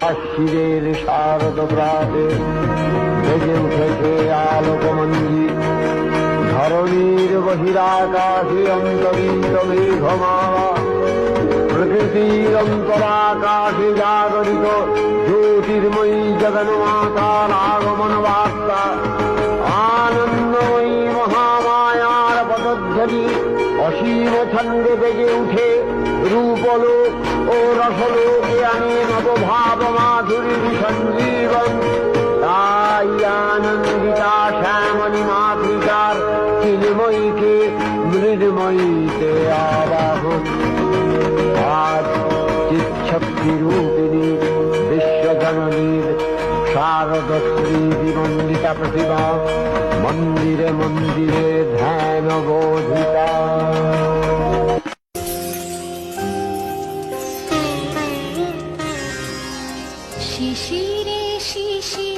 শিরের শারদ প্রাতে ভেজে উঠেছে আলোকমঞ্জি, ধরণীর বহিরাকাশে অন্তরিত মেঘমালা প্রকৃতির অন্তরাকাশে জাগরিত জ্যোতির্ময়ী জগন্মাতার পদধ্বনি অসীম ছন্দে বেজে উঠে রূপলোক ও রসলোকে আনে নবভাব মাধুরীর সঞ্জীবন। তাই আনন্দিতা শ্যামণী মাতৃকার চিন্ময়ীকে মৃন্ময়ীতে আবাহন। আজ চিচ্ছক্তি রূপিণী বিশ্বজননীর শারদ শ্রী বিমন্ডিতা প্রতিভা মন্দিরে মন্দিরে ধ্যান বোধিতা শিশিরে শিশির